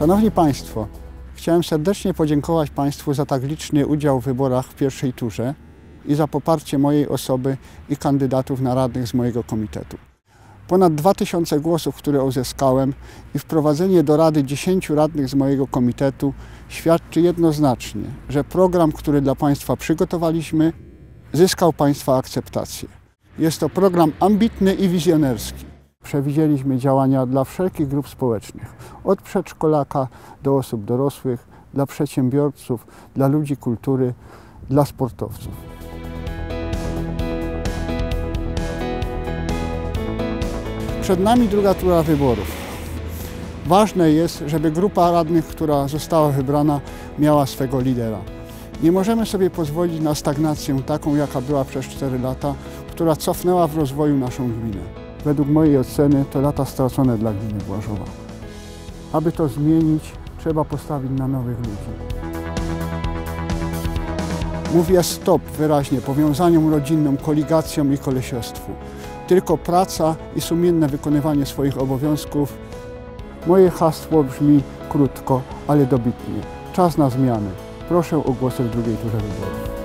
Szanowni Państwo, chciałem serdecznie podziękować Państwu za tak liczny udział w wyborach w pierwszej turze i za poparcie mojej osoby i kandydatów na radnych z mojego komitetu. Ponad 2000 głosów, które uzyskałem i wprowadzenie do Rady 10 radnych z mojego komitetu świadczy jednoznacznie, że program, który dla Państwa przygotowaliśmy, zyskał Państwa akceptację. Jest to program ambitny i wizjonerski. Przewidzieliśmy działania dla wszelkich grup społecznych, od przedszkolaka do osób dorosłych, dla przedsiębiorców, dla ludzi kultury, dla sportowców. Przed nami druga tura wyborów. Ważne jest, żeby grupa radnych, która została wybrana, miała swego lidera. Nie możemy sobie pozwolić na stagnację taką, jaka była przez 4 lata, która cofnęła w rozwoju naszą gminę. Według mojej oceny to lata stracone dla gminy Błażowa. Aby to zmienić, trzeba postawić na nowych ludzi. Mówię stop wyraźnie powiązaniom rodzinnym, koligacjom i kolesiostwu. Tylko praca i sumienne wykonywanie swoich obowiązków. Moje hasło brzmi krótko, ale dobitnie. Czas na zmiany. Proszę o głosy w drugiej turze wyborów.